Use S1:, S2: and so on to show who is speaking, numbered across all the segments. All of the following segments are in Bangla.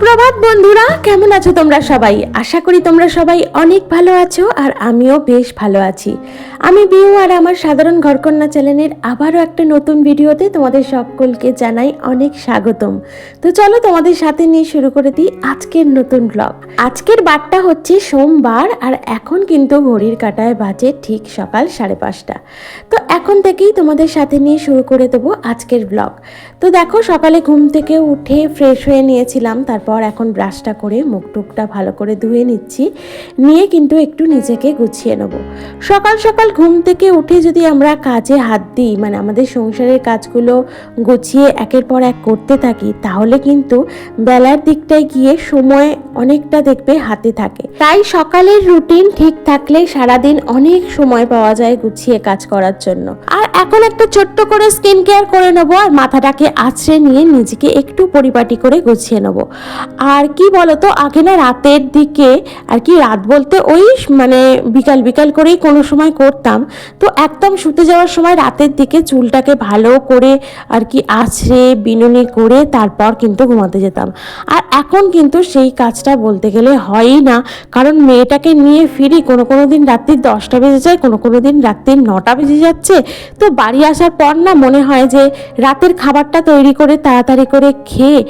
S1: সুপ্রভাত বন্ধুরা, কেমন আছো তোমরা সবাই? আশা করি তোমরা সবাই অনেক ভালো আছো আর আমিও বেশ ভালো আছি। আমি বিউ আর আমার সাধারণ ঘরকন্যা চ্যানেলের আবারও একটা নতুন ভিডিওতে তোমাদের সকলকে জানাই অনেক স্বাগতম। তো চলো তোমাদের সাথে নিয়ে শুরু করে দিই আজকের নতুন ব্লগ আজকের বারটা হচ্ছে সোমবার আর এখন কিন্তু ঘড়ির কাটায় বাজে ঠিক সকাল সাড়ে পাঁচটা। তো এখন থেকেই তোমাদের সাথে নিয়ে শুরু করে দেবো আজকের ব্লগ তো দেখো সকালে ঘুম থেকে উঠে ফ্রেশ হয়ে নিয়েছিলাম, তারপর এখন ব্রাশটা করে মুখ টুকটা ভালো করে ধুয়ে নিচ্ছি, নিয়ে কিন্তু একটু নিজেকে গুছিয়ে নেব। সকাল সকাল ঘুম থেকে উঠে যদি আমরা কাজে হাত দিই মানে আমাদের সংসারের কাজগুলো গুছিয়ে একের পর এক করতে থাকি, তাহলে কিন্তু বেলার দিকটায় গিয়ে সময় অনেকটা দেখবে হাতে থাকে। তাই সকালের রুটিন ঠিক থাকলে সারাদিন অনেক সময় পাওয়া যায় গুছিয়ে কাজ করার জন্য। আর এখন একটা ছোট্ট করে স্কিন কেয়ার করে নেব আর মাথাটাকে আছড়ে নিয়ে নিজেকে একটু পরিপাটি করে গুছিয়ে নেব। আর কি বলতো, আগে না রাতের দিকে আর কি রাত বলতে ওই মানে বিকাল বিকাল করেই কোনো সময় করতাম। তো একদম শুতে যাওয়ার সময় রাতের দিকে চুলটাকে ভালো করে আর কি আছড়ে বিনুনি করে তারপর কিন্তু ঘুমাতে যেতাম। আর এখন কিন্তু সেই কাজটা বলতে গেলে হয়ই না। কারণ মেয়েটাকে নিয়ে ফিরি কোনো কোনো দিন রাত্রি দশটা বেজে যায়, কোনো কোনো দিন রাত্রি নটা বেজে যাচ্ছে। তো বাড়ি আসার পর না মনে হয় যে রাতের খাবারটা তৈরি করে তাড়াতাড়ি করে খেয়ে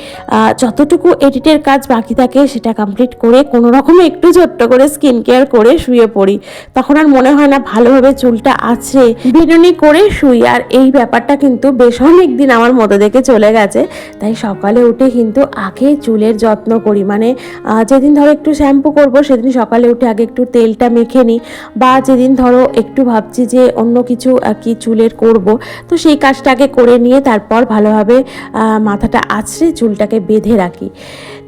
S1: যতটুকু এডিটের কাজ বাকি থাকে সেটা কমপ্লিট করে কোনো রকমে একটু ছোট্ট করে স্কিন কেয়ার করে শুয়ে পড়ি। তখন আর মনে হয় না ভালোভাবে চুলটা আছে। বিনুনি করে শুই আর এই ব্যাপারটা কিন্তু বেশ অনেক দিন আমার মতো দেখে চলে গেছে। তাই সকালে উঠে কিন্তু আগে চুলের যত্ন করি। মানে যেদিন ধরো একটু শ্যাম্পু করব সেদিন সকালে উঠে আগে একটু তেলটা মেখে নিই। বা যেদিন ধরো একটু ভাবছি যে অন্য কিছু কি চুলের করব, তো সেই কাজটাকে করে নিয়ে তারপর ভালোভাবে মাথাটা আছড়ে চুলটাকে বেঁধে রাখি।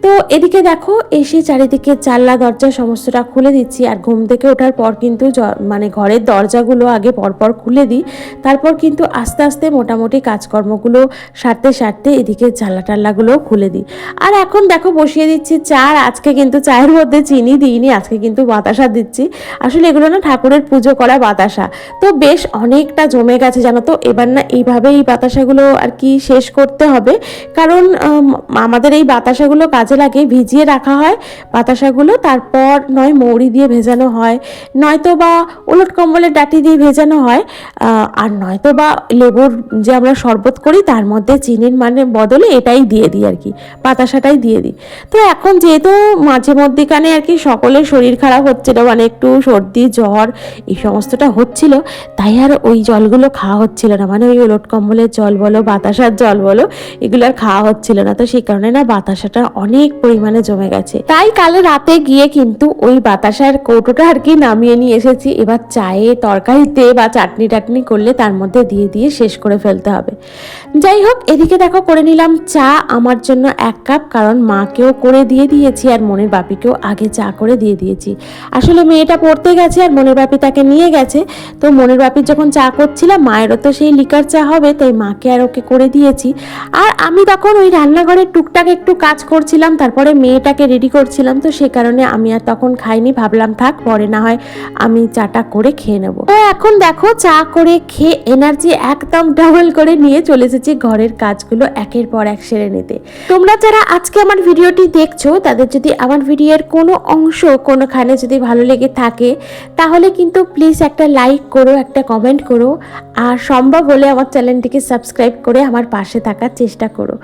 S1: তো এদিকে দেখো, এসে চারিদিকে জানলা, দরজা সমস্তটা খুলে দিচ্ছি। আর ঘুম থেকে ওঠার পর কিন্তু মানে ঘরের দরজাগুলো আগে পরপর খুলে দিই। তারপর কিন্তু আস্তে আস্তে মোটামুটি কাজকর্মগুলো সারতে সারতে এদিকে জানলা টাল্লাগুলোও খুলে দিই। আর এখন দেখো, বসিয়ে দিচ্ছি চা। আর আজকে কিন্তু চায়ের মধ্যে চিনি দিইনি, আজকে কিন্তু বাতাসা দিচ্ছি। আসলে এগুলো না ঠাকুরের পুজো করা বাতাসা। তো বেশ অনেকটা জমে গেছে জানো তো? এবার না এইভাবে এই বাতাসাগুলো আর কি শেষ করতে হবে। কারণ আমাদের এই বাতাসাগুলো কাজে লাগে, ভিজিয়ে রাখা হয় বাতাসাগুলো, তারপর নয় মৌরি দিয়ে ভেজানো হয়। নয়তো বা উলট কম্বলের ডাটি দিয়ে ভেজানো হয়। আর নয়তো বা লেবুর যে আমরা শরবত করি, তার মধ্যে চিনির মানে বদলে এটাই দিয়ে দিই আর কি, বাতাসাটাই দিয়ে দিই। তো এখন যেহেতু মাঝে মধ্যেখানে আর কি সকলের শরীর খারাপ হচ্ছিল মানে একটু সর্দি, জ্বর, এই সমস্তটা হচ্ছিল, তাই আর ওই জলগুলো খাওয়া হচ্ছিল না। মানে ওই ওলট কম্বলের জল বলো, বাতাসার জল বলো, এগুলো আর খাওয়া হচ্ছিল না। তো সেই কারণে না বাতাসাটা অনেক পরিমাণে জমে গেছে। তাই কাল রাতে গিয়ে কিন্তু ওই বাতাসার কৌটোটা আর কি নামিয়ে নিয়ে এসেছি। এবার চায়ে তরকারিতে বা চাটনি টাটনি করলে তার মধ্যে দিয়ে দিয়ে শেষ করে ফেলতে হবে। যাই হোক এদিকে দেখো, করে নিলাম চা। আমার জন্য এক কাপ, কারণ মাকেও করে দিয়ে দিয়েছি আর মনের বাপিকেও আগে চা করে দিয়ে দিয়েছি। আসলে মেয়েটা পড়তে গেছে আর মনের বাপি তাকে নিয়ে গেছে। তো মনের বাপির যখন চা করছিলাম, মায়েরও তো সেই লিকার চা হবে, তাই মাকে আর ওকে করে দিয়েছি। আর আমি তখন ওই রান্নাঘরের টুকটাক একটু কাজ করছিলাম, তারপরে মেয়েটাকে রেডি করছিলাম, তো সে কারণে আমি আর তখন খাইনি। ভাবলাম, থাক, পরে না হয় আমি চাটা করে খেয়ে নেব। তো এখন দেখো, চা করে খেয়ে এনার্জি একদম ডাবল করে নিয়ে চলে ঘরের কাজগুলো একের পর এক সেরে নিতে। তোমরা যারা আজকে আমার ভিডিওটি দেখছ, তাদের যদি আমার ভিডিওর কোনো অংশ কোনোখানে যদি ভালো লেগে থাকে, তাহলে কিন্তু প্লিজ একটা লাইক করো, একটা কমেন্ট করো আর সম্ভব হলে আমার চ্যানেলটিকে সাবস্ক্রাইব করে আমার পাশে থাকার চেষ্টা করো।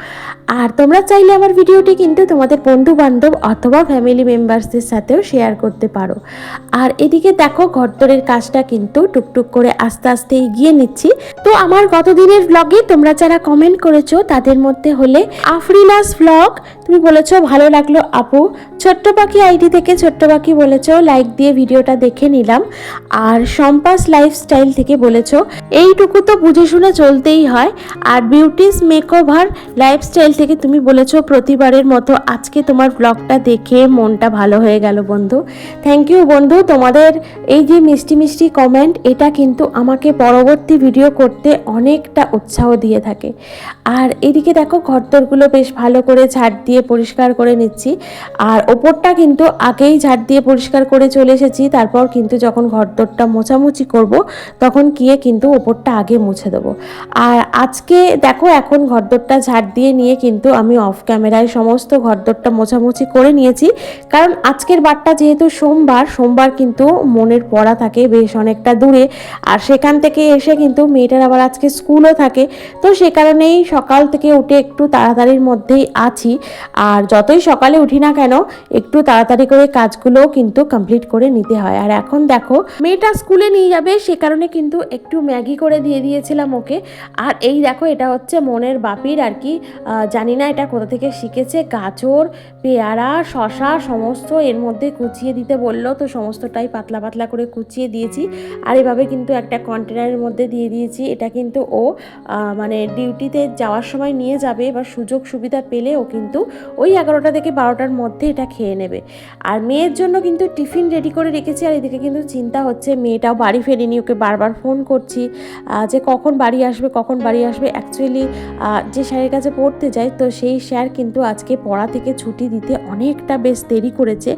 S1: আর তোমরা চাইলে আমার ভিডিওটি কিন্তু তোমাদের বন্ধু বান্ধব অথবা ফ্যামিলি মেম্বার্সদের সাথেও শেয়ার করতে পারো। আর এদিকে দেখো ঘরদরের কাজটা কিন্তু টুকটুক করে আস্তে আস্তে এগিয়ে নিচ্ছি। তো আমার গতদিনের ব্লগে তোমরা যারা কমেন্ট করেছ, তাদের মধ্যে হলে আফরিনাস ব্লগ তুমি বলেছ, ভালো লাগল আপু। ছোট্ট পাখি আইডি থেকে ছোট্ট পাখি বলেছ লাইক দিয়ে ভিডিওটা দেখে নিলাম। আর সম্পাস লাইফস্টাইল থেকে বলেছ এইটুকু তো বুঝে শুনে চলতেই হয়। আর বিউটিস মেকওভার লাইফস্টাইল থেকে তুমি বলেছ প্রতিবারের মতো আজকে তোমার ব্লগটা দেখে মনটা ভালো হয়ে গেল বন্ধু। থ্যাংক ইউ বন্ধু, তোমাদের এই যে মিষ্টি মিষ্টি কমেন্ট এটা কিন্তু আমাকে পরবর্তী ভিডিও করতে অনেকটা উৎসাহ দিয়ে থাকে। আর এদিকে দেখো ঘরদোরগুলো বেশ ভালো করে ঝাড় দিয়ে পরিষ্কার করে নিচ্ছি। আর ওপরটা কিন্তু আগেই ঝাড় দিয়ে পরিষ্কার করে চলে এসেছি। তারপর কিন্তু যখন ঘরদোরটা মোছামুছি করব, তখন গিয়ে কিন্তু ওপর ওপরটা আগে মুছে দেবো। আর আজকে দেখো এখন ঘরদোরটা ঝাড় দিয়ে নিয়ে কিন্তু আমি অফ ক্যামেরায় সমস্ত ঘরদোরটা মোছামুছি করে নিয়েছি। কারণ আজকের বারটা যেহেতু সোমবার সোমবার কিন্তু মনের পড়া থাকে বেশ অনেকটা দূরে। আর সেখান থেকে এসে কিন্তু মেয়েটার আবার আজকে স্কুলও থাকে। তো সে কারণেই সকাল থেকে উঠে একটু তাড়াতাড়ির মধ্যেই আছি। আর যতই সকালে উঠি না কেন, একটু তাড়াতাড়ি করে কাজগুলোও কিন্তু কমপ্লিট করে নিতে হয়। আর এখন দেখো, মেয়েটা স্কুলে নিয়ে যাবে, সে কারণে কিন্তু একটু ম্যাগি করে দিয়ে দিয়েছিলাম ওকে। আর এই দেখো, এটা হচ্ছে মনের বাপির আর কি জানি না এটা কোথা থেকে শিখেছে, গাজর, পেয়ারা শশা সমস্ত এর মধ্যে কুচিয়ে দিতে বলল। তো সমস্তটাই পাতলা পাতলা করে কুচিয়ে দিয়েছি। আর এভাবে কিন্তু একটা কন্টেনারের মধ্যে দিয়ে দিয়েছি। এটা কিন্তু ও মানে ডিউটিতে যাওয়ার সময় নিয়ে যাবে এবার সুযোগ সুবিধা পেলে ও কিন্তু ওই এগারোটা থেকে বারোটার মধ্যে এটা খেয়ে নেবে। আর মেয়ের জন্য কিন্তু টিফিন রেডি করে রেখেছি। আর এদিকে কিন্তু চিন্তা হচ্ছে, মেয়েটাও বাড়ি ফেরেনি, ওকে বারবার ফোন করছি। যে কখন বাড়ি আসবে, কখন বাড়ি আসবে অ্যাকচুয়ালি যে স্যারের কাছে পড়তে যায়, তো সেই স্যার কিন্তু আজকে পড়া থেকে ছুটি দিতে অনেকটা বেশ দেরি করেছে।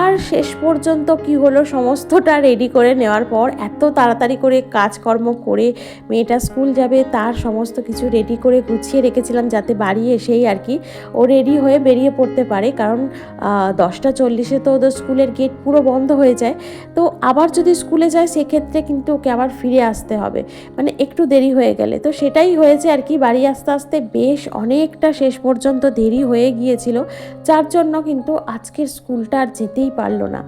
S1: আর শেষ পর্যন্ত কি হলো, সমস্তটা রেডি করে নেওয়ার পর এত তাড়াতাড়ি করে কাজকর্ম করে মেয়েটা স্কুল যাবে, তার সমস্ত কিছু রেডি করে গুছিয়ে রেখেছিলাম যাতে বাড়ি এসেই আর কি ও রেডি হয়ে বেরিয়ে পড়তে পারে। কারণ দশটা চল্লিশে তো ওদের স্কুলের গেট পুরো বন্ধ হয়ে যায়। তো আবার যদি স্কুলে যায়, সেক্ষেত্রে কিন্তু ওকে আবার ফিরে আসতে হবে। মানে একটু দেরি হয়ে গেলে। তো সেটাই হয়েছে আর কি, বাড়ি আসতে আসতে বেশ অনেকটা শেষ পর্যন্ত দেরি হয়ে গিয়েছিল। যার জন্য কিন্তু আজকের স্কুলটা আর যেতেই পারল না।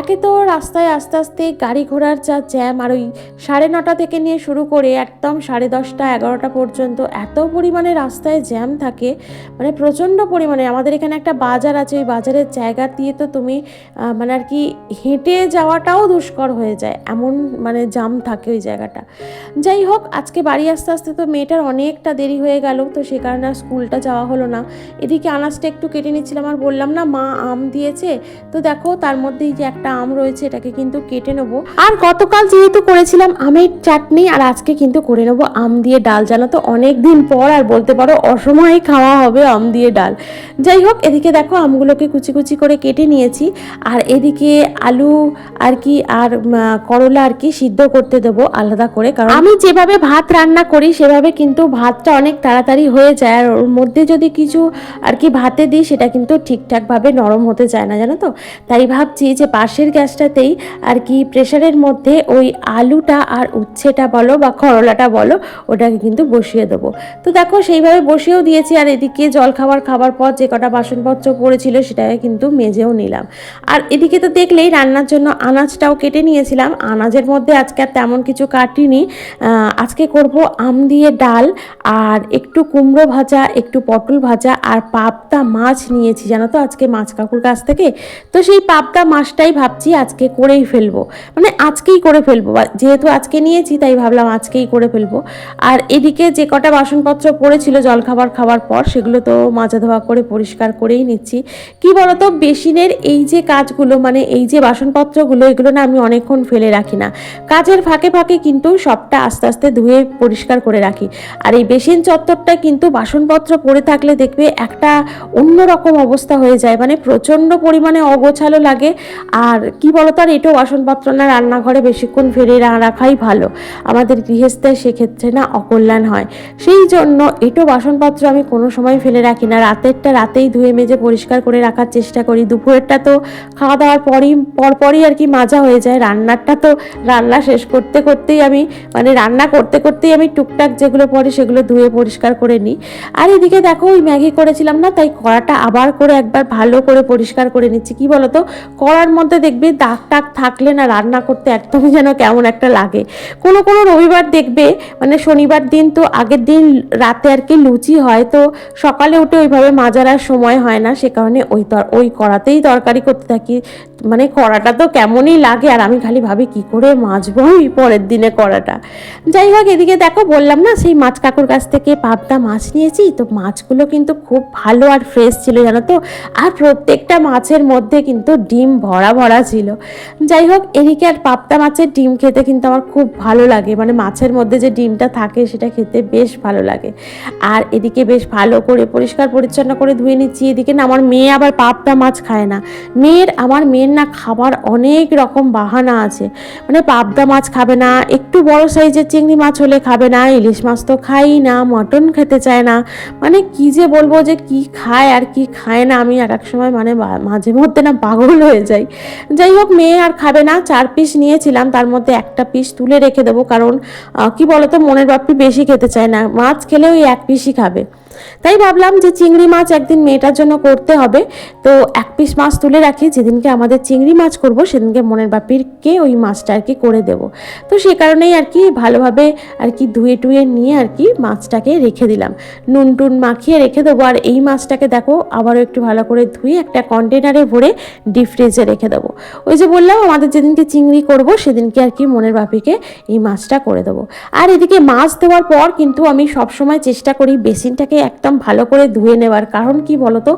S1: একে তো রাস্তায় আস্তে আস্তে গাড়ি ঘোড়ার যা জ্যাম আর ওই সাড়ে নটা থেকে নিয়ে শুরু করে একদম সাড়ে দশটা, এগারোটা পর্যন্ত এত পরিমাণে রাস্তায় জ্যাম থাকে। মানে প্রচণ্ড পরিমাণে। আমাদের এখানে একটা বাজার আছে, ওই বাজারের জায়গা দিয়ে তো তুমি মানে আর কি হেঁটে যাওয়াটাও দুষ্কর হয়ে যায়। এমন মানে জাম থাকে ওই জায়গাটা। যাই হোক, আজকে বাড়ি আসতে আসতে তো মেয়েটার অনেকটা দেরি হয়ে গেল, তো সে কারণে আর স্কুলটা যাওয়া হলো না। এদিকে আনাজটা একটু কেটে নিচ্ছিলাম আর বললাম, না, মা আম দিয়েছে। তো দেখো, তার মধ্যেই যে একটা আম রয়েছে, এটাকে কিন্তু কেটে নেব। আর গতকাল যেহেতু করেছিলাম, আমের চাটনি, আর আজকে কিন্তু করে নেব আম দিয়ে ডাল। জানো তো অনেক দিন পর আর বলতে পারো, অসময়ে খাওয়া হবে আম দিয়ে ডাল। যাই হোক, এদিকে দেখো, আমগুলোকে কুচি কুচি করে কেটে নিয়েছি। আর এদিকে আলু আর কি, আর করলা আর কি সিদ্ধ করতে দেবো, আলাদা করে। কারণ আমি যেভাবে ভাত রান্না করি, সেভাবে কিন্তু ভাতটা অনেক তাড়াতাড়ি হয়ে যায়। আর ওর মধ্যে যদি কিছু আর কি ভাতে দিই, সেটা কিন্তু ঠিকঠাকভাবে নরম হতে চায় না, জানো তো? তাই ভাবছি যে পাশের গ্যাসটাতেই আর কি প্রেশারের মধ্যে ওই আলুটা আর উচ্ছেটা বলো বা করলাটা বলো, ওটাকে কিন্তু বসিয়ে দেবো। তো দেখো, সেইভাবে বসিয়েও দিয়েছি। আর এদিকে জল খাবার খাবার পর যে কটা বাসনপত্র পড়েছিল, সেটাকে কিন্তু মেজেও নিলাম। আর এদিকে তো দেখলেই রান্নার জন্য আনাজটাও কেটে নিয়েছিলাম। আনাজের মধ্যে আজকে আর তেমন কিছু কাটিনি। আজকে করব আম দিয়ে ডাল আর একটু কুমড়ো ভাজা, একটু পটল ভাজা আর পাবদা মাছ নিয়েছি, জানো তো আজকে মাছ কাকুর কাছ থেকে? তো সেই পাবদা মাছটাই ভাবছি আজকে করেই ফেলব। মানে আজকেই করে ফেলব যেহেতু আজকে নিয়েছি তাই ভাবলাম আজকেই করে ফেলব। আর এদিকে যে কটা বাসনপত্র পড়েছিল জলখাবার খাওয়ার পর, সেগুলো তো মাজা ধোয়া করে পরিষ্কার করেই নিচ্ছি। কি বলতো, বেসিনের এই যে কাজগুলো মানে এই যে বাসনপত্রগুলো, এগুলো না আমি অনেকক্ষণ ফেলে রাখি না। কাজের ফাঁকে ফাঁকে কিন্তু সবটা আস্তে আস্তে ধুয়ে পরিষ্কার করে রাখি। আর এই বেসিন চত্বরটা কিন্তু বাসনপত্র পড়ে থাকলে দেখবে একটা অন্যরকম অবস্থা হয়ে যায়। মানে প্রচণ্ড পরিমাণে অগোছালো লাগে। আর কি বলতো আর এটাও বাসনপত্র না রান্নাঘরে বেশিক্ষণ ফেলে রাখাই ভালো। আমাদের গৃহস্থের সেক্ষেত্রে না অকল্যাণ হয়। সেই জন্য এটো বাসনপত্র আমি কোনো সময় ফেলে রাখি না। রাতেরটা রাতেই ধুয়ে মেজে পরিষ্কার করে রাখার চেষ্টা করি। দুপুরেরটা তো খাওয়া দাওয়ার পরই, পরপরই আর কি মাজা হয়ে যায়। রান্নারটা তো রান্না শেষ করতে করতেই আমি মানে রান্না করতে করতেই আমি টুকটাক যেগুলো পরে সেগুলো ধুয়ে পরিষ্কার করে নিই। আর এদিকে দেখো ওই ম্যাগি করেছিলাম না, তাই কড়াটা আবার করে একবার ভালো করে পরিষ্কার করে নিচ্ছি। কি বলতো? কড়ার মধ্যে দেখবে দাগ টাগ থাকলে না রান্না করতে একদমই যেন কেমন একটা লাগে। কোনো কোনো রবিবার দেখবে মানে শনিবার দিন তো আগের দিন রাতে আর কি লুচি হয়, তো সকালে উঠে ওইভাবে মাজার আর সময় হয় না, সে কারণে ওই ওই কড়াতেই তরকারি করতে থাকি। মানে কড়াটা তো কেমনই লাগে, আর আমি খালি ভাবি কি করে মাজবো ওই পরের দিনে কড়াটা। যাই হোক, এদিকে দেখো বললাম না, সেই মাছ কাকুর কাছ থেকে পাবদা মাছ নিয়েছি। তো মাছগুলো কিন্তু খুব ভালো আর ফ্রেশ ছিল, জানো তো? আর প্রত্যেকটা মাছের মধ্যে কিন্তু ডিম ভরা ভরা ছিল। যাই হোক, এদিকে আর পাবদা মাছের ডিম খেতে কিন্তু আমার খুব ভালো লাগে। মানে মাছের মধ্যে যে ডিমটা থাকে, সেটা খেতে বেশ ভালো লাগে। আর এদিকে বেশ ভালো করে পরিষ্কার পরিচ্ছন্ন করে ধুয়ে নিচ্ছি। এদিকে না, আমার মেয়ে আবার পাবদা মাছ খায় না। মেয়ের, আমার মেয়ের না খাবার অনেক রকম বাহানা আছে। মানে পাবদা মাছ খাবে না, একটু বড় বড় সাইজের চিংড়ি মাছ হলে খাবে না, ইলিশ মাছ তো খাই না, মটন খেতে চায় না। মানে কি যে বলব যে কি খায় আর কি খায় না, আমি এক এক সময় মানে মাঝে মধ্যে না পাগল হয়ে যাই। যাই হোক, মেয়ে আর খাবে না, চার পিস নিয়েছিলাম, তার মধ্যে একটা পিস তুলে রেখে দেবো, কারণ কি বলতো, মনের বাপটি বেশি খেতে চায় না। মাছ খেলেও ওই এক পিসই খাবে। তাই ভাবলাম যে চিংড়ি মাছ একদিন মেয়েটার জন্য করতে হবে। তো এক পিস মাছ তুলে রাখি, যেদিনকে আমাদের চিংড়ি মাছ করব, সেদিনকে মনের বাপিরকে ওই মাছটা আর কি করে দেব। তো সে কারণেই আর কি ভালোভাবে আর কি ধুয়ে টুয়ে নিয়ে আর কি মাছটাকে রেখে দিলাম। নুন টুন মাখিয়ে রেখে দেবো, আর এই মাছটাকে দেখো আবারও একটু ভালো করে ধুয়ে একটা কন্টেনারে ভরে ডিপ ফ্রিজে রেখে দেবো। ওই যে বললাম, আমাদের যেদিনকে চিংড়ি করব, সেদিনকে আর কি মনের বাপিকে এই মাছটা করে দেবো। আর এদিকে মাছ দেওয়ার পর কিন্তু আমি সবসময় চেষ্টা করি বেসিনটাকে একদম ভালো করে ধুয়ে নেওয়ার। কারণ কি বলতো?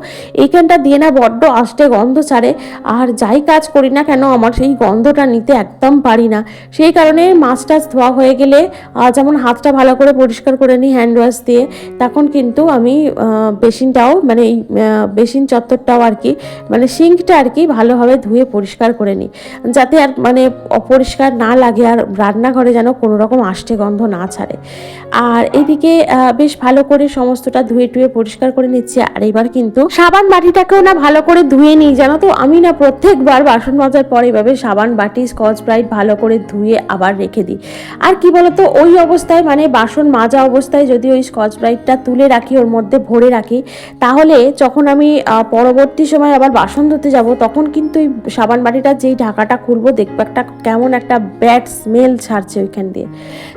S1: এইখানটা দিয়ে না বড্ড আষ্টে গন্ধ ছাড়ে। আর যাই কাজ করি না কেন, আমার সেই গন্ধটা নিতে একদম পারি না। সেই কারণে মাছ টাছ ধোয়া হয়ে গেলে যেমন হাতটা ভালো করে পরিষ্কার করে নিই হ্যান্ড ওয়াশ দিয়ে, তখন কিন্তু আমি বেসিনটাও মানে এই বেসিন চত্বরটাও আর কি মানে সিঙ্কটা আর কি ভালোভাবে ধুয়ে পরিষ্কার করে নিই। যাতে আর মানে অপরিষ্কার না লাগে আর রান্নাঘরে যেন কোনো রকম আষ্টে গন্ধ না ছাড়ে। আর এদিকে বেশ ভালো করে সমস্তটা ধুয়ে টুয়ে পরিষ্কার করে নিচ্ছি। আর এবার কিন্তু সাবান বাটিটাকেও না ভালো করে ধুয়ে নিই, জানো তো? আমি না প্রত্যেকবার বাসন মাজার পর এভাবে সাবান বাটি, স্কচ ব্রাইট ভালো করে ধুয়ে আবার রেখে দিই। আর কি বলতো, ওই অবস্থায় মানে বাসন মাজা অবস্থায় যদি ওই স্কচ ব্রাইটটা তুলে রাখি, ওর মধ্যে ভরে রাখি, তাহলে যখন আমি পরবর্তী সময় আবার বাসন ধুতে যাব, তখন কিন্তু ওই সাবান বাটিটা যেই ঢাকাটা খুলবো, দেখব একটা কেমন একটা ব্যাড স্মেল ছাড়ছে ওইখান দিয়ে।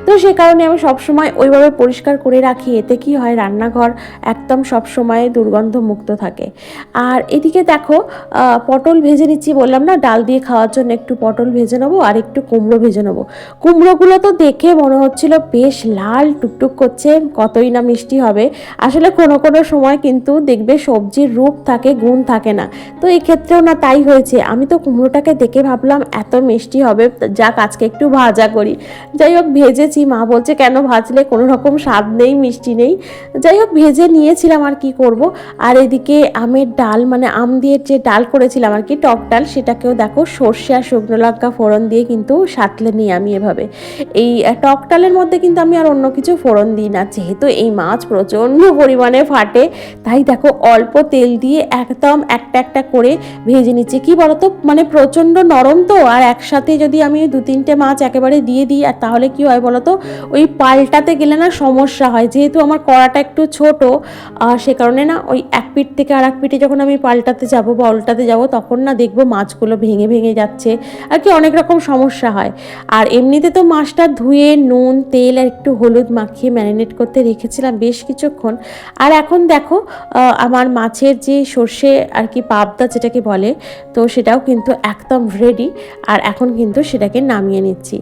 S1: তো সে কারণে আমি সবসময় ওইভাবে পরিষ্কার করে রাখি। এতে কি হয়, রান্নাঘর একদম সবসময় দুর্গন্ধ মুক্ত থাকে। আর এদিকে দেখো পটল ভেজে নিচ্ছি বললাম না, ডাল দিয়ে খাওয়ার জন্য একটু পটল ভেজে নেব আর একটু কুমড়ো ভেজে নেব। কুমড়োগুলো তো দেখে মনে হচ্ছিল বেশ লাল টুকটুক করছে, কতই না মিষ্টি হবে। আসলে কোনো কোনো সময় কিন্তু দেখবে সবজির রূপ থাকে, গুণ থাকে না। তো এই ক্ষেত্রেও না তাই হয়েছে। আমি তো কুমড়োটাকে দেখে ভাবলাম, এত মিষ্টি হবে, যাক আজকে একটু ভাজা করি। যাই হোক, ভেজেছি, মা বলছে, কেন ভাজলে কোনো রকম স্বাদ নেই, মিষ্টি নেই। যাই হোক ভেজে নিয়েছিলাম আর কি করব। আর এদিকে আমের ডাল মানে আম দিয়ে যে ডাল করেছিলাম আর কি, টক ডাল, সেটাকেও দেখো সর্ষে আর শুকনো লঙ্কা ফোড়ন দিয়ে কিন্তু সাতলে নিই আমি এভাবে। এই টক ডালের মধ্যে কিন্তু আমি আর অন্য কিছু ফোড়ন দিই না, যেহেতু এই মাছ প্রচণ্ড পরিমাণে ফাটে। তাই দেখো অল্প তেল দিয়ে একদম একটা একটা করে ভেজে নিচ্ছি। কি বলতো? মানে প্রচণ্ড নরম তো, আর একসাথে যদি আমি দু তিনটে মাছ একেবারে দিয়ে দিই, আর তাহলে কি হয় বলতো? ওই পাল্টাতে গেলে না সমস্যা হয়। যেহেতু আমার কড়াটা একটু ছোট আর সে কারণে না ওই এক পিঠ থেকে আর এক পিঠে যখন আমি পাল্টাতে যাব বা উল্টাতে যাব, তখন না দেখব মাছগুলো ভেঙে ভেঙে যাচ্ছে। আর কি অনেক রকম সমস্যা হয়। আর এমনিতে তো মাছটা ধুয়ে, নুন, তেল আর একটু হলুদ মাখিয়ে ম্যারিনেট করতে রেখেছিলাম বেশ কিছুক্ষণ। আর এখন দেখো আমার মাছের যে সর্ষে আর কি পাবদা যেটাকে বলে, তো সেটাও কিন্তু একদম রেডি আর এখন কিন্তু সেটাকে নামিয়ে নিচ্ছি।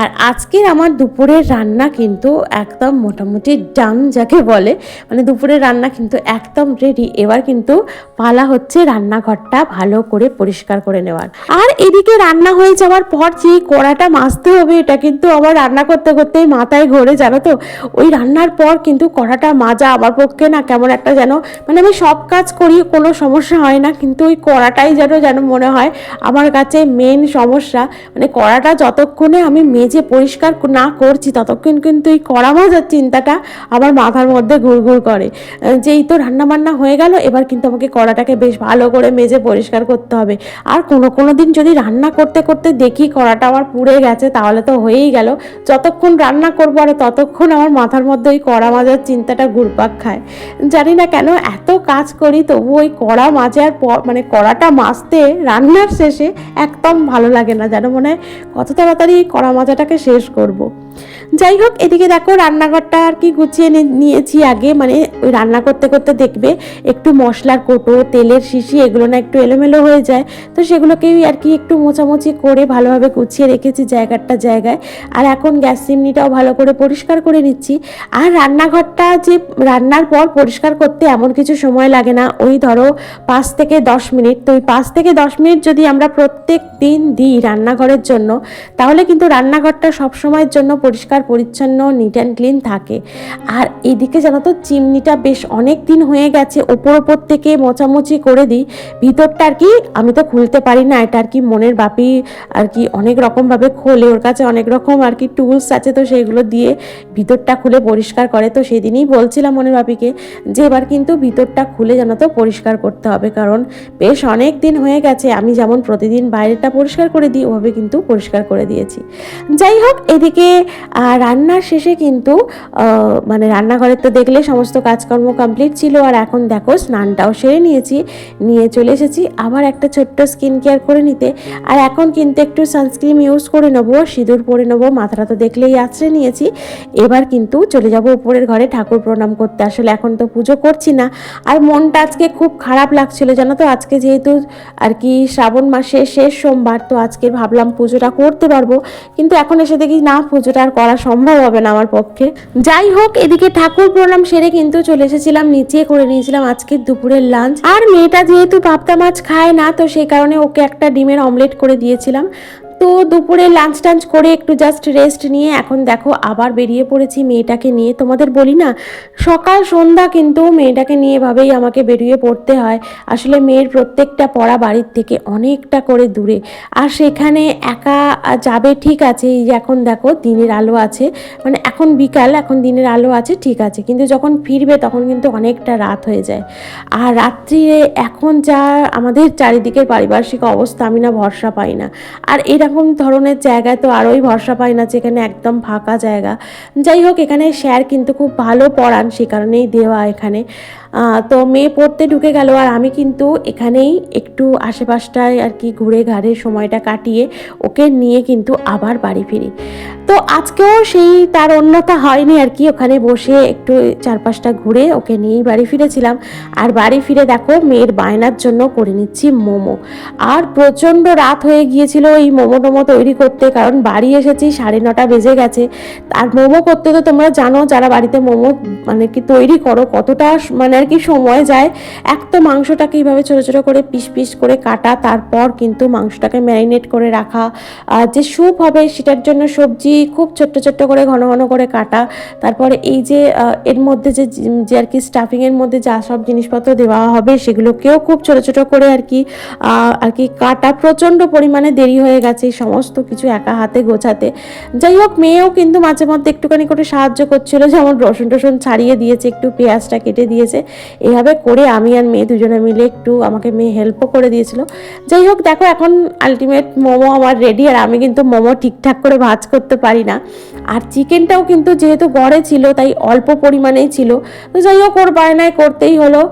S1: আর আজকের আমার দুপুরের রান্না কিন্তু একদম মোটামুটি ডান যাকে বলে। মানে দুপুরের রান্না কিন্তু একদম রেডি এবার কিন্তু পালা হচ্ছে রান্নাঘরটা ভালো করে পরিষ্কার করে নেওয়ার। আর এদিকে রান্না হয়ে যাওয়ার পর যে কড়াটা মাজতে হবে, এটা কিন্তু আমার রান্না করতে করতেই মাথায় ঘোরে, জানো তো? ওই রান্নার পর কিন্তু কড়াটা মাজা আমার পক্ষে না কেমন একটা যেন মানে আমি সব কাজ করি, কোনো সমস্যা হয় না, কিন্তু ওই কড়াটাই যেন যেন মনে হয় আমার কাছে মেন সমস্যা। মানে কড়াটা যতক্ষণে আমি মেজে পরিষ্কার না করছি, ততক্ষণ কিন্তু এই কড়া মাজার চিন্তাটা আমার মাথার মধ্যে ঘুরঘুর করে। আহ, যে এই তো রান্না বান্না হয়ে গেল এবার কিন্তু আমাকে কড়াটাকে বেশ ভালো করে মেজে পরিষ্কার করতে হবে। আর কোনো কোনো দিন যদি রান্না করতে করতে দেখি কড়াটা আমার পুড়ে গেছে তাহলে তো হয়েই গেল। যতক্ষণ রান্না করব আর ততক্ষণ আমার মাথার মধ্যে ওই কড়া মাজার চিন্তাটা ঘুরপাক খায়। জানি না কেন এত কাজ করি তবু ওই কড়া মাজার মানে কড়াটা মাজতে রান্নার শেষে একদম ভালো লাগে না। যেন মনে হয় কত তাড়াতাড়ি কড়া মাজাটাকে শেষ করব। যাই হোক এদিকে দেখো, রান্নাঘরটা আর কি গুছিয়ে নিয়েছি আগে। মানে ওই রান্না করতে করতে দেখবে, একটু মশলার কোটো, তেলের শিশি, এগুলো না একটু এলোমেলো হয়ে যায়। তো সেগুলোকেই আর কি একটু মোছামুছি করে ভালোভাবে গুছিয়ে রেখেছি জায়গাটা জায়গায়। আর এখন গ্যাস চিমনিটাও ভালো করে পরিষ্কার করে নিচ্ছি। আর রান্নাঘরটা যে রান্নার পর পরিষ্কার করতে এমন কিছু সময় লাগে না। ওই ধরো, পাঁচ থেকে দশ মিনিট। তো ওই পাঁচ থেকে দশ মিনিট যদি আমরা প্রত্যেক দিন দিই রান্নাঘরের জন্য, তাহলে কিন্তু রান্নাঘরটা সব সময়ের জন্য পরিষ্কার পরিচ্ছন্ন নিট অ্যান্ড ক্লিন থাকে। আর এদিকে জানো তো, চিমনিটা বেশ অনেক দিন হয়ে গেছে, ওপর ওপর থেকে মোচামুচি করে দিই। ভিতরটা আর কি আমি তো খুলতে পারি না, এটা আর কি মনের বাপি আর কি অনেক রকমভাবে খোলে, ওর কাছে অনেক রকম আর কি টুলস আছে তো সেইগুলো দিয়ে ভিতরটা খুলে পরিষ্কার করে। তো সেদিনই বলছিলাম মনের বাপিকে যে এবার কিন্তু ভিতরটা খুলে জানো তো পরিষ্কার করতে হবে, কারণ বেশ অনেক দিন হয়ে গেছে, আমি যেমন প্রতিদিন বাইরেটা পরিষ্কার করে দিই, ওভাবে কিন্তু পরিষ্কার করে দিয়েছি। যাই হোক, এদিকে আহ, রান্নার শেষে কিন্তু মানে রান্নাঘরের তো দেখলে সমস্ত কাজকর্ম কমপ্লিট ছিল আর এখন দেখো স্নানটাও সেরে নিয়েছি নিয়ে চলে এসেছি আবার একটা ছোট্ট স্কিন কেয়ার করে নিতে। আর এখন কিন্তু একটু সানস্ক্রিন ইউজ করে নেব সিঁদুর পরে নেব মাথাটা তো দেখলেই আছড়ে নিয়েছি। এবার কিন্তু চলে যাব উপরের ঘরে ঠাকুর প্রণাম করতে। আসলে এখন তো পুজো করছি না। আর মনটা আজকে খুব খারাপ লাগছিল জানো তো? আজকে যেহেতু আর কি শ্রাবণ মাসের শেষ সোমবার তো আজকে ভাবলাম পুজোটা করতে পারব। কিন্তু এখন এসে দেখি না পুজোটা আর করা সম্ভব হবে না আমার পক্ষে। যাই হোক, এদিকে ঠাকুর প্রণাম সেরে কিন্তু চলে এসেছিলাম, নিচে করে নিয়েছিলাম আজকে দুপুরের লাঞ্চ আর মেয়েটা যেহেতু পাবদা মাছ খায় না, তো সেই কারণে ওকে একটা ডিমের অমলেট করে দিয়েছিলাম। তো দুপুরে লাঞ্চ টাঞ্চ করে একটু জাস্ট রেস্ট নিয়ে এখন দেখো আবার বেরিয়ে পড়েছি মেয়েটাকে নিয়ে। তোমাদের বলি না, সকাল সন্ধ্যা কিন্তু মেয়েটাকে নিয়ে এভাবেই আমাকে বেরিয়ে পড়তে হয়। আসলে মেয়ের প্রত্যেকটা পড়া বাড়ির থেকে অনেকটা করে দূরে। আর সেখানে একা যাবে ঠিক আছে, এই যে এখন দেখো দিনের আলো আছে। মানে এখন বিকাল, এখন দিনের আলো আছে, ঠিক আছে। কিন্তু যখন ফিরবে তখন কিন্তু অনেকটা রাত হয়ে যায়। আর রাত্রিরে এখন যা আমাদের চারিদিকের পারিপার্শ্বিক অবস্থা আমি না ভরসা পাই না। আর এরকম ধরনের জায়গায় তো আরোই ভরসা পাই না, যেখানে একদম ফাঁকা জায়গা। যাই হোক, এখানে স্যার কিন্তু খুব ভালো পড়ান, সে কারণেই দেওয়া এখানে। তো মেয়ে পড়তে ঢুকে গেল, আর আমি কিন্তু এখানেই একটু আশেপাশটায় আর কি ঘুরে ঘাড়ে সময়টা কাটিয়ে ওকে নিয়ে কিন্তু আবার বাড়ি ফিরি। তো আজকেও সেই তার অন্যতা হয়নি আর কি। ওখানে বসে একটু চারপাশটা ঘুরে ওকে নিয়েই বাড়ি ফিরেছিলাম। আর বাড়ি ফিরে দেখো, মেয়ের বায়নার জন্য করে নিচ্ছি মোমো। আর প্রচণ্ড রাত হয়ে গিয়েছিল এই মোমো টোমো তৈরি করতে, কারণ বাড়ি এসেছি, সাড়ে নটা বেজে গেছে। আর মোমো করতে তো তোমরা জানো, যারা বাড়িতে মোমো মানে কি তৈরি করো, কতটা মানে আর কি সময় যায়। এক তো মাংসটাকে এইভাবে ছোটো ছোটো করে পিস পিস করে কাটা, তারপর কিন্তু মাংসটাকে ম্যারিনেট করে রাখা। যে স্যুপ হবে, সেটার জন্য সবজি খুব ছোট্ট ছোট্ট করে, ঘন ঘন করে কাটা। তারপরে এই যে এর মধ্যে যে যে আর কি স্টাফিংয়ের মধ্যে যা সব জিনিসপত্র দেওয়া হবে, সেগুলোকেও খুব ছোট ছোট করে আর কি আর কি কাটা। প্রচণ্ড পরিমাণে দেরি হয়ে গেছে এই সমস্ত কিছু একা হাতে গোছাতে। যাই হোক, মেয়েও কিন্তু মাঝে মধ্যে একটুখানি করে সাহায্য করছিল, যেমন রসুন টসুন ছাড়িয়ে দিয়েছে, একটু পেঁয়াজটা কেটে দিয়েছে। এভাবে করে আমি আর মেয়ে দুজনে মিলে একটু আমাকে মেয়ে হেল্পও করে দিয়েছিল। যাই হোক, দেখো এখন আলটিমেট মোমো আমার রেডি আর আমি কিন্তু মোমো ঠিকঠাক করে ভাজ করতে পারি না। আর চিকেনটাও কিন্তু যেহেতু গড়ে ছিল, তাই অল্প পরিমাণেই ছিল। তো যাই হোক, ওর বায়নায় করতেই হলো।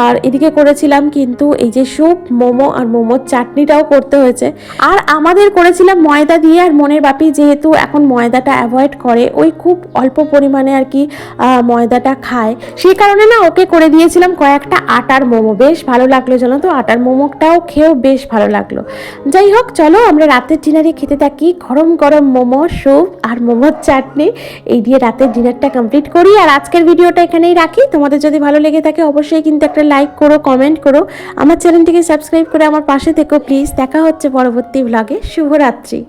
S1: আর এদিকে করেছিলাম কিন্তু এই যে স্যুপ, মোমো আর মোমোর চাটনিটাও করতে হয়েছে। আর আমাদের করেছিলাম ময়দা দিয়ে, আর মনের বাপি যেহেতু এখন ময়দাটা অ্যাভয়েড করে, ওই খুব অল্প পরিমাণে আর কি ময়দাটা খায়। সেই কারণে না ওকে করে দিয়েছিলাম কয়েকটা আটার মোমো। বেশ ভালো লাগল জানো তো, আটার মোমোটাও খেয়েও বেশ ভালো লাগল। যাই হোক, চলো আমরা রাতের ডিনারে খেতে থাকি। গরম গরম মোমো স্যুপ আর মোমোর চাটনি। এই দিয়ে রাতের ডিনারটা কমপ্লিট করি। আর আজকের ভিডিওটা এখানেই রাখি। তোমাদের যদি ভালো লেগে থাকে, অবশ্যই কিন্তু একটা লাইক করো কমেন্ট করো। আমার চ্যানেলটিকে সাবস্ক্রাইব করে আমার পাশে থেকো প্লিজ দেখা হচ্ছে পরবর্তী ব্লগে শুভরাত্রি।